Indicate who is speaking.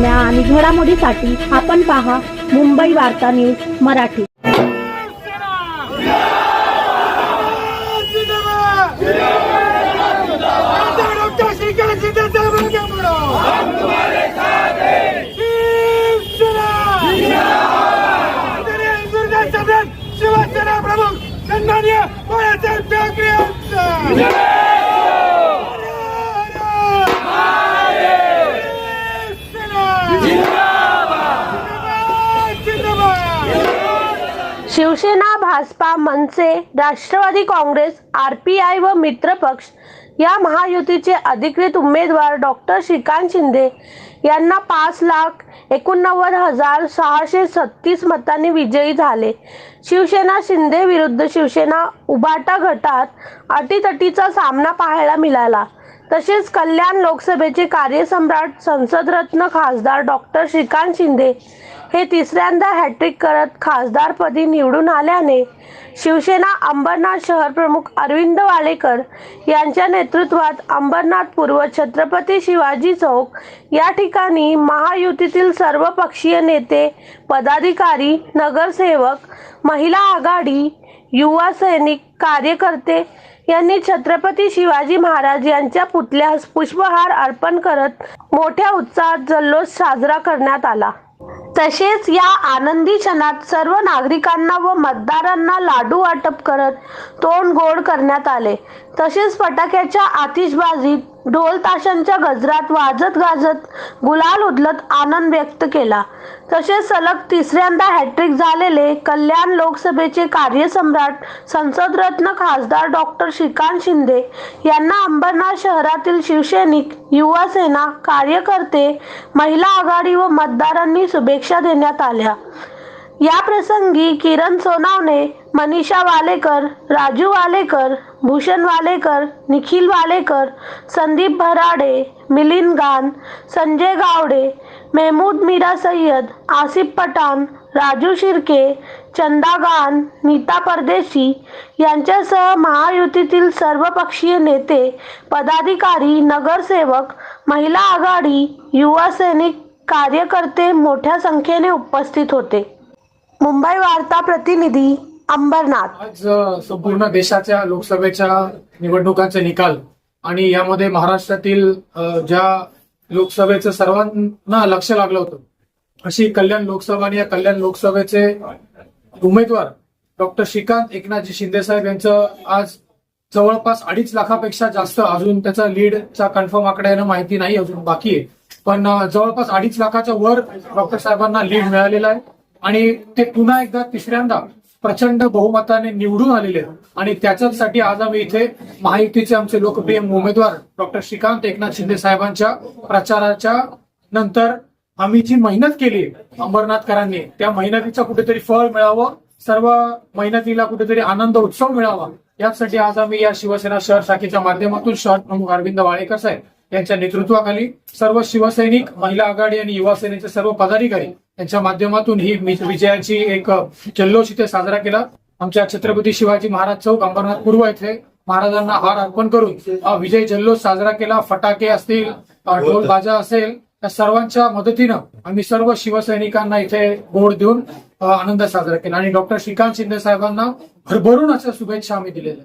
Speaker 1: बातम्या आणि घडामोडीसाठी आपण पहा मुंबई वार्ता न्यूज मराठी.
Speaker 2: डॉक्टर शिवसेना प्रमुख सन्मान्य Balasaheb Thackeray
Speaker 3: Shivsena Bhajapa Manse Rashtrawadi Congress R P I व मित्रपक्ष या महायुतीचे अधिकृत उमेदवार डॉक्टर श्रीकांत शिंदे यांना पाच लाख एकोणनव्वद हजार सहाशे सत्तीस मतांनी विजयी झाले. शिवसेना शिंदे विरुद्ध शिवसेना उबाटा गटात अटीतटीचा सामना पाहायला मिळाला. तसेच कल्याण लोकसभेचे कार्यसम्राट संसदरत्न खासदार डॉक्टर श्रीकांत शिंदे हे तिसऱ्यांदा हॅट्रिक करत खासदारपदी निवडून आल्याने शिवसेना अंबरनाथ शहर प्रमुख अरविंद वालेकर यांच्या नेतृत्वात अंबरनाथ पूर्व छत्रपती शिवाजी चौक या ठिकाणी महायुतीतील सर्व पक्षीय नेते पदाधिकारी नगरसेवक महिला आघाडी युवा सैनिक कार्यकर्ते यांनी छत्रपती शिवाजी महाराज यांच्या पुतळ्यास पुष्पहार अर्पण करत मोठ्या उत्साहात जल्लोष साजरा करण्यात आला. तसेच या आनंदी क्षणात सर्व नागरिकांना व मतदारांना लाडू वाटप करत तोंड गोड करण्यात आले. तसेच फटाक्याच्या आतिषबाजीत ढोल ताशांच्या गजरात वाजत गाजत गुलाल उधलत आनंद व्यक्त केला. तसेच सलग तिसऱ्यांदा हॅट्रिक झालेले कल्याण लोकसभेचे कार्यसम्राट संसदरत्न खासदार डॉक्टर श्रीकांत शिंदे यांना अंबरनाथ शहरातील शिवसैनिक युवा सेना कार्यकर्ते महिला आघाडी व मतदारांनी शुभेच्छा देण्यात आल्या. या प्रसंगी किरण सोनावणे मनीषा वालेकर राजू वालेकर भूषण वालेकर निखिल वालेकर संदीप भराडे मिलिंद गान संजय गावडे मेहमूद मीरा सय्यद आसिफ पठाण राजू शिर्के चंदा गान नीता परदेशी यांच्यासह महायुतीतील सर्वपक्षीय नेते पदाधिकारी नगरसेवक महिला आघाडी युवा सैनिक कार्यकर्ते मोठ्या संख्येने उपस्थित होते. मुंबई वार्ता प्रतिनिधी अंबरनाथ.
Speaker 4: आज संपूर्ण देशाच्या लोकसभेच्या निवडणुकांचे निकाल आणि यामध्ये महाराष्ट्रातील ज्या लोकसभेचं सर्वांना लक्ष लागलं होतं अशी कल्याण लोकसभा आणि या कल्याण लोकसभेचे उमेदवार डॉक्टर श्रीकांत एकनाथजी शिंदे साहेब यांचं आज जवळपास अडीच लाखापेक्षा जास्त अजून त्याचा लीडचा कन्फर्म आकडा येणं माहिती नाही अजून बाकी आहे. पण जवळपास अडीच लाखाच्या वर डॉक्टर साहेबांना लीड मिळालेला आहे. आणि ते पुन्हा एकदा तिसऱ्यांदा प्रचंड बहुमताने निवडून आलेले. आणि त्याच्यासाठी आज आम्ही इथे महायुतीचे आमचे लोकप्रिय उमेदवार डॉक्टर श्रीकांत एकनाथ शिंदे साहेबांच्या प्रचाराच्या नंतर आम्ही जी मेहनत केली अंबरनाथकरांनी त्या मेहनतीचं कुठेतरी फळ मिळावं सर्व मेहनतीला कुठेतरी आनंद उत्सव मिळावा यासाठी आज आम्ही या शिवसेना शहर शाखेच्या माध्यमातून शहर प्रमुख अरविंद वाळेकर साहेब यांच्या नेतृत्वाखाली सर्व शिवसैनिक महिला आघाडी आणि युवा सेनेचे सर्व पदाधिकारी यांच्या माध्यमातून ही विजयाची एक जल्लोष इथे साजरा केला. आमच्या छत्रपती शिवाजी महाराज चौक अंबरनाथ पूर्व येथे महाराजांना हार अर्पण करून हा विजय जल्लोष साजरा केला. फटाके असतील अ, ढोल बाजा असेल या सर्वांच्या मदतीनं आम्ही सर्व शिवसैनिकांना इथे गोड देऊन आनंद साजरा केला. आणि डॉक्टर श्रीकांत शिंदे साहेबांना भरभरून अशा शुभेच्छा आम्ही दिलेल्या.